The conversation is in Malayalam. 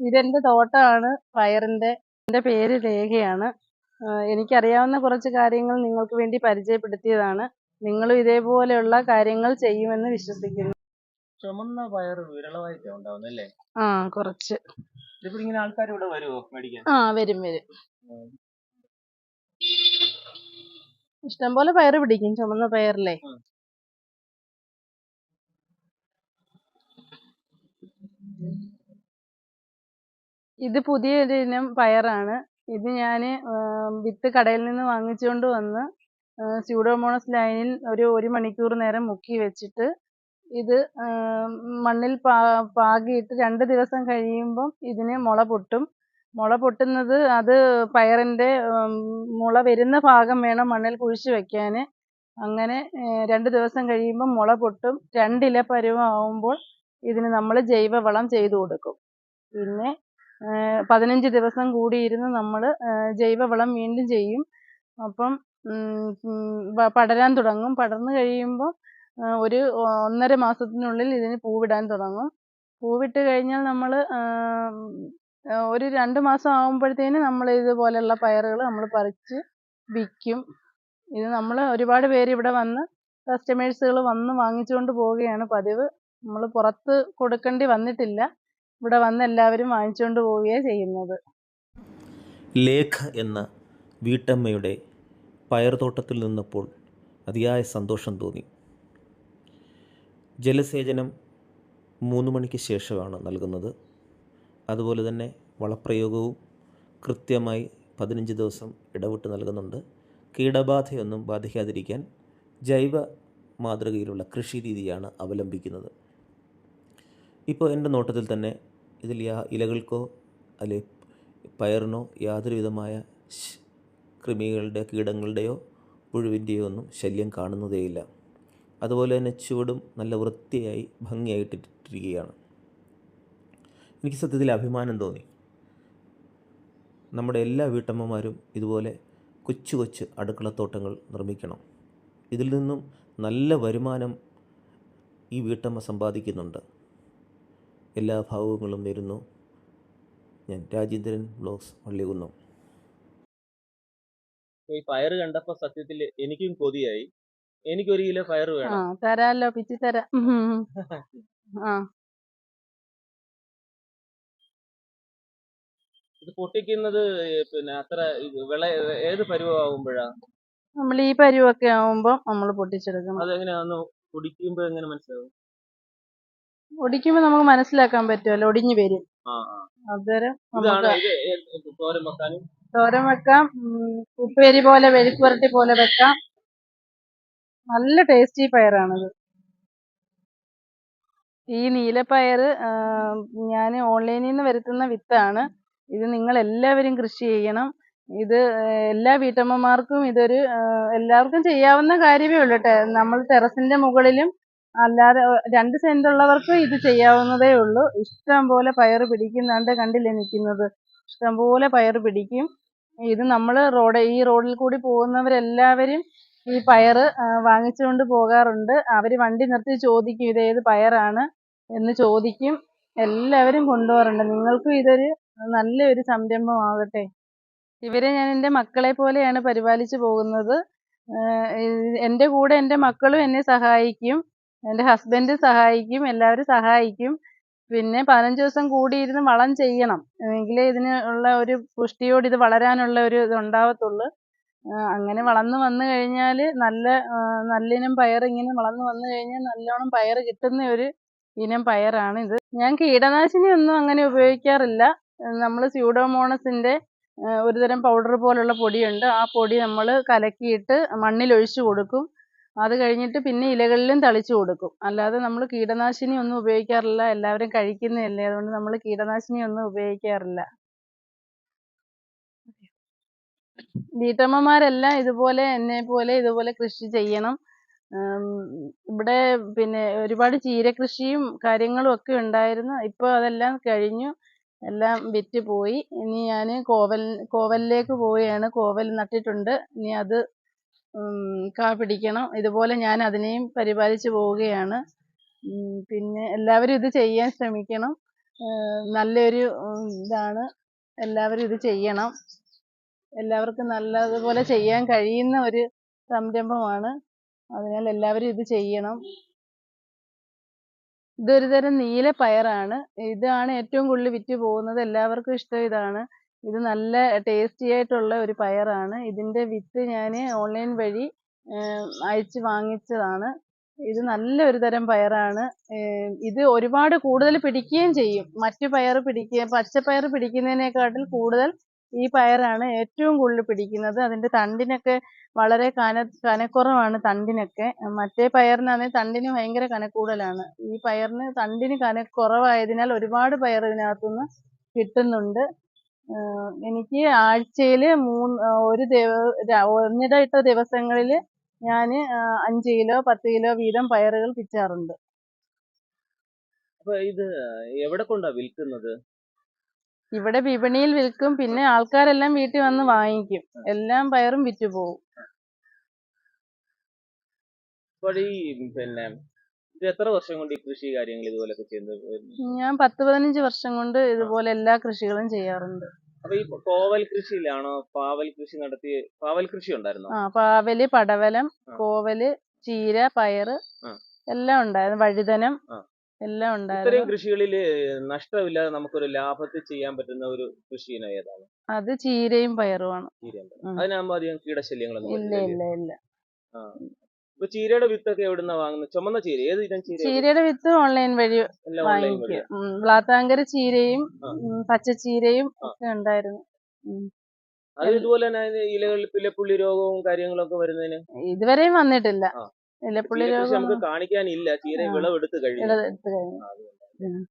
ഇതെന്റെ തോട്ടമാണ് പയറിന്റെ എന്റെ പേര് രേഖയാണ്. എനിക്കറിയാവുന്ന കുറച്ച് കാര്യങ്ങൾ നിങ്ങൾക്ക് വേണ്ടി പരിചയപ്പെടുത്തിയതാണ്. നിങ്ങളും ഇതേപോലെയുള്ള കാര്യങ്ങൾ ചെയ്യുമെന്ന് വിശ്വസിക്കുന്നു. ചുമന്ന പയർ വിരളമായിട്ടാണ് ഉണ്ടാവുന്നത് അല്ലേ? ആ കുറച്ച്. ഇതിപ്പോ ഇങ്ങനെ ആൾക്കാർ ഇവിടെ വരുമോ മേടിക്കാൻ? ആ വരും വരും. ഇഷ്ടംപോലെ പയറ് പിടിക്കും ചുമന്ന പയറിലെ. ഉം. ഇത് പുതിയൊരു ഇനം പയറാണ്. ഇത് ഞാൻ വിത്ത് കടയിൽ നിന്ന് വാങ്ങിച്ചുകൊണ്ട് വന്ന് സ്യൂഡോമോണസ് ലൈനിൽ ഒരു ഒരു മണിക്കൂർ നേരം മുക്കി വെച്ചിട്ട് ഇത് മണ്ണിൽ പാ പാകിയിട്ട് രണ്ട് ദിവസം കഴിയുമ്പം ഇതിന് മുള പൊട്ടും. മുള പൊട്ടുന്നത് അത് പയറിന്റെ മുള വരുന്ന ഭാഗം വേണം മണ്ണിൽ കുഴിച്ചു വെക്കാൻ അങ്ങനെ രണ്ട് ദിവസം കഴിയുമ്പം മുള പൊട്ടും. രണ്ടില പരുവം ആവുമ്പോൾ ഇതിന് നമ്മൾ ജൈവവളം ചെയ്തു കൊടുക്കും. പിന്നെ പതിനഞ്ച് ദിവസം കൂടിയിരുന്ന് നമ്മൾ ജൈവവളം വീണ്ടും ചെയ്യും. അപ്പം പടരാൻ തുടങ്ങും. പടർന്നു കഴിയുമ്പോൾ ഒരു ഒന്നര മാസത്തിനുള്ളിൽ ഇതിന് പൂവിടാൻ തുടങ്ങും. പൂവിട്ട് കഴിഞ്ഞാൽ നമ്മൾ ഒരു രണ്ട് മാസം ആകുമ്പോഴത്തേന് നമ്മൾ ഇതുപോലെയുള്ള പയറുകൾ നമ്മൾ പറിച്ച് വിൽക്കും. ഇത് നമ്മൾ ഒരുപാട് പേര് ഇവിടെ വന്ന് കസ്റ്റമേഴ്സുകൾ വന്ന് വാങ്ങിച്ചുകൊണ്ട് പോവുകയാണ് പതിവ്. നമ്മൾ പുറത്ത് കൊടുക്കേണ്ടി വന്നിട്ടില്ല. ഇവിടെ വന്ന് എല്ലാവരും വാങ്ങിച്ചുകൊണ്ട് പോവുകയാണ് ചെയ്യുന്നത്. ലേഖ എന്ന വീട്ടമ്മയുടെ പയർതോട്ടത്തിൽ നിന്നപ്പോൾ അതിയായ സന്തോഷം തോന്നി. ജലസേചനം മൂന്ന് മണിക്ക് ശേഷമാണ് നൽകുന്നത്. അതുപോലെ തന്നെ വളപ്രയോഗവും കൃത്യമായി പതിനഞ്ച് ദിവസം ഇടവിട്ട് നൽകുന്നുണ്ട്. കീടബാധയൊന്നും ബാധിക്കാതിരിക്കാൻ ജൈവ മാതൃകയിലുള്ള കൃഷി രീതിയാണ് അവലംബിക്കുന്നത്. ഇപ്പോൾ എന്റെ നോട്ടത്തിൽ തന്നെ ഇതിൽ യാ ഇലകൾക്കോ അല്ലെ പയറിനോ യാതൊരു വിധമായ കൃമികളുടെ കീടങ്ങളുടെയോ പുഴുവിന്റെയോ ഒന്നും ശല്യം കാണുന്നതേയില്ല. അതുപോലെ തന്നെ ചുവടും നല്ല വൃത്തിയായി ഭംഗിയായിട്ടിട്ടിരിക്കുകയാണ്. എനിക്ക് സത്യത്തിൽ അഭിമാനം തോന്നി. നമ്മുടെ എല്ലാ വീട്ടമ്മമാരും ഇതുപോലെ കൊച്ചു കൊച്ചു അടുക്കളത്തോട്ടങ്ങൾ നിർമ്മിക്കണം. ഇതിൽ നിന്നും നല്ല വരുമാനം ഈ വീട്ടമ്മ സമ്പാദിക്കുന്നുണ്ട്. എല്ലാ ഭാവുകങ്ങളും നേരുന്നു ഞാൻ രാജേന്ദ്രൻ ബ്ലോഗ്സ് പള്ളികുന്നു ഈ ഫയർ കണ്ടപ്പോ സത്യത്തിൽ എനിക്കും കൊതിയായി. എനിക്കൊരു കിലോ ഫയർ ആ വേണം തരാല്ലോ പിച്ചി തരാം. ആ. ഇത് പൊട്ടിക്കുന്നത് പിന്നെ അത്ര വിള ഏത് പരുവാകുമ്പോഴാ നമ്മൾ ഈ പരുവൊക്കെ ആവുമ്പോ നമ്മൾ പൊട്ടിച്ചെടുക്കണം. അതെങ്ങനെയാന്ന് കുടിക്കുമ്പോ എങ്ങനെ മനസ്സിലാവും? ഒടിക്കുമ്പോൾ നമുക്ക് മനസ്സിലാക്കാൻ പറ്റുമല്ലോ ഒടിഞ്ഞു വരും. അന്നേരം നമുക്ക് തോരൻ വെക്കാനും. തോരൻ വെക്കാം. ഉപ്പേരി പോലെ വെഴുക്കുവരട്ടി പോലെ വെക്കാം. നല്ല ടേസ്റ്റി പയറാണിത്. ഈ നീലപ്പയർ ഞാൻ ഓൺലൈനിൽ നിന്ന് വരുത്തുന്ന വിത്താണ്. ഇത് നിങ്ങൾ എല്ലാവരും കൃഷി ചെയ്യണം. ഇത് എല്ലാ വീട്ടമ്മമാർക്കും ഇതൊരു എല്ലാവർക്കും ചെയ്യാവുന്ന കാര്യമേ ഉള്ളൂ നമ്മൾ ടെറസിന്റെ മുകളിലും അല്ലാതെ രണ്ട് സെന്റ് ഉള്ളവർക്ക് ഇത് ചെയ്യാവുന്നതേ ഉള്ളൂ. ഇഷ്ടം പോലെ പയർ പിടിക്കുന്നുണ്ട് കണ്ടില്ലേ നിൽക്കുന്നത്? ഇഷ്ടം പോലെ പയർ പിടിക്കും. ഇത് നമ്മൾ റോഡ് ഈ റോഡിൽ കൂടി പോകുന്നവരെല്ലാവരും ഈ പയർ വാങ്ങിച്ചുകൊണ്ട് പോകാറുണ്ട്. അവർ വണ്ടി നിർത്തി ചോദിക്കും ഇത് ഏത് പയറാണ്? എന്ന് ചോദിക്കും. എല്ലാവരും കൊണ്ടുപോകാറുണ്ട്. നിങ്ങൾക്കും ഇതൊരു നല്ലൊരു സംരംഭമാകട്ടെ. ഇവരെ ഞാൻ എന്റെ മക്കളെ പോലെയാണ് പരിപാലിച്ചു പോകുന്നത്. എന്റെ കൂടെ എന്റെ മക്കളും എന്നെ സഹായിക്കും. എന്റെ ഹസ്ബൻഡ് സഹായിക്കും എല്ലാവരും സഹായിക്കും. പിന്നെ പതിനഞ്ച് ദിവസം കൂടിയിരുന്ന് വളം ചെയ്യണം. എങ്കിലേ ഇതിന് ഉള്ള ഒരു പുഷ്ടിയോട് ഇത് വളരാനുള്ള ഒരു ഇത് അങ്ങനെ വളർന്നു വന്നു കഴിഞ്ഞാൽ നല്ല നല്ല നല്ലിനം പയർ ഇങ്ങനെ വളർന്നു വന്നു കഴിഞ്ഞാൽ നല്ലോണം പയർ കിട്ടുന്ന ഒരു ഇനം പയറാണ് ഇത് ഞാൻ കീടനാശിനി ഒന്നും അങ്ങനെ ഉപയോഗിക്കാറില്ല. നമ്മൾ സ്യൂഡോമോണസിന്റെ ഒരുതരം പൗഡർ പോലുള്ള പൊടിയുണ്ട്. ആ പൊടി നമ്മൾ കലക്കിയിട്ട് മണ്ണിൽ ഒഴിച്ചു കൊടുക്കും. അത് കഴിഞ്ഞിട്ട് പിന്നെ ഇലകളിലും തളിച്ചു കൊടുക്കും. അല്ലാതെ നമ്മൾ കീടനാശിനി ഒന്നും ഉപയോഗിക്കാറില്ല. എല്ലാവരും കഴിക്കുന്നതല്ലേ. അതുകൊണ്ട് നമ്മൾ കീടനാശിനി ഒന്നും ഉപയോഗിക്കാറില്ല. വീട്ടമ്മമാരെല്ലാം ഇതുപോലെ എന്നെ പോലെ ഇതുപോലെ കൃഷി ചെയ്യണം. ഇവിടെ പിന്നെ ഒരുപാട് ചീരകൃഷിയും കാര്യങ്ങളും ഒക്കെ ഉണ്ടായിരുന്നു. ഇപ്പോൾ അതെല്ലാം കഴിഞ്ഞു. എല്ലാം വിറ്റ് പോയി. ഇനി ഞാൻ കോവൽ കോവലിലേക്ക് പോവുകയാണ്. കോവൽ നട്ടിട്ടുണ്ട്. ഇനി അത് കാ പിടിക്കണം. ഇതുപോലെ ഞാൻ അതിനെയും പരിപാലിച്ചു പോവുകയാണ്. പിന്നെ എല്ലാവരും ഇത് ചെയ്യാൻ ശ്രമിക്കണം. നല്ലൊരു ഇതാണ്. എല്ലാവരും ഇത് ചെയ്യണം. എല്ലാവർക്കും നല്ലതുപോലെ ചെയ്യാൻ കഴിയുന്ന ഒരു സംരംഭമാണ്. അതിനാൽ എല്ലാവരും ഇത് ചെയ്യണം. ഇതൊരു തരം നീല പയറാണ്. ഇതാണ് ഏറ്റവും കൂടുതൽ വിറ്റ് പോകുന്നത്. എല്ലാവർക്കും ഇഷ്ടം ഇതാണ്. ഇത് നല്ല ടേസ്റ്റി ആയിട്ടുള്ള ഒരു പയറാണ്. ഇതിന്റെ വിത്ത് ഞാൻ ഓൺലൈൻ വഴി അയച്ച് വാങ്ങിച്ചതാണ്. ഇത് നല്ലൊരു തരം പയറാണ്. ഇത് ഒരുപാട് കൂടുതൽ പിടിക്കുകയും ചെയ്യും. മറ്റു പയർ പിടിക്കുക പച്ചപ്പയർ പിടിക്കുന്നതിനെക്കാട്ടിൽ കൂടുതൽ ഈ പയറാണ് ഏറ്റവും കൂടുതൽ പിടിക്കുന്നത്. അതിന്റെ തണ്ടിനൊക്കെ വളരെ കന കനക്കുറവാണ് തണ്ടിനൊക്കെ. മറ്റേ പയറിനാണെങ്കിൽ തണ്ടിന് ഭയങ്കര കനക്കൂടലാണ്. ഈ പയറിന് തണ്ടിന് കനക്കുറവായതിനാൽ ഒരുപാട് പയർ ഇതിനകത്തുനിന്ന് കിട്ടുന്നുണ്ട്. എനിക്ക് ആഴ്ചയിൽ മൂന്ന് ഒരു ഒന്നിടവിട്ട ദിവസങ്ങളിൽ ഞാൻ അഞ്ച് കിലോ പത്ത് കിലോ വീതം പയറുകൾ പിച്ചാറുണ്ട് അപ്പൊ ഇത് എവിടെ കൊണ്ടാ വിൽക്കുന്നത്? ഇവിടെ വിപണിയിൽ വിൽക്കും പിന്നെ ആൾക്കാരെല്ലാം വീട്ടിൽ വന്ന് വാങ്ങിക്കും. എല്ലാം പയറും വിറ്റുപോകും. അപ്പോൾ ഈ പിന്നെ ഇത് എത്ര വർഷം കൊണ്ട് ഈ കൃഷി കാര്യങ്ങൾ ഇതുപോലൊക്കെ ചെയ്യുന്നത് ഞാൻ പത്ത് പതിനഞ്ച് വർഷം കൊണ്ട് ഇതുപോലെ എല്ലാ കൃഷികളും ചെയ്യാറുണ്ട്. അപ്പൊ ഈ കോവൽ കൃഷിയിലാണോ പാവൽ കൃഷി നടത്തി പാവൽ കൃഷി ഉണ്ടായിരുന്നോ? ആ പാവൽ പടവലം ആ. കോവൽ ചീര പയറ് ആ. എല്ലാം ഉണ്ടായിരുന്നു. വഴുതനം എല്ലാം ഉണ്ടായിരുന്നു ഇത്രയും ഉണ്ടായിരുന്നു. കൃഷികളിൽ നഷ്ടമില്ലാതെ നമുക്കൊരു ലാഭത്തിൽ ചെയ്യാൻ പറ്റുന്ന ഒരു കൃഷി ഇനം ഏതാണ്? അത് ചീരയും പയറുമാണ് ചീരയുണ്ട് ഉം. അതിനാകുമ്പോ അധികം കീടശല്യങ്ങളൊന്നും ഇല്ല ഇല്ല ഇല്ല? ഇപ്പൊ ചീരയുടെ വിത്തൊക്കെ എവിടുന്ന വാങ്ങുന്നത് ചുമന്ന ചീര. ഏത് ഇനം ചീര ചീരയുടെ വിത്ത് ഓൺലൈൻ വഴി എല്ലാം ഓൺലൈൻ വഴി. വാങ്ങിക്കും ഉം, വ്ളാത്താങ്കര ചീരയും. ഉം, പച്ചച്ചീരയും. ഒക്കെ ഉണ്ടായിരുന്നു. അത് ഇതുപോലെ തന്നെ അതിന് ഇലകളിൽ പിലപ്പുള്ളി രോഗവും കാര്യങ്ങളൊക്കെ വരുന്നതിന്? ഇതുവരെയും വന്നിട്ടില്ല. ആ. ഇലപ്പുള്ളി രോഗം നമുക്ക് കാണിക്കാനില്ല. ചീര ആ. വിളവെടുത്ത് കഴിഞ്ഞു. എടുത്ത് കഴിഞ്ഞു.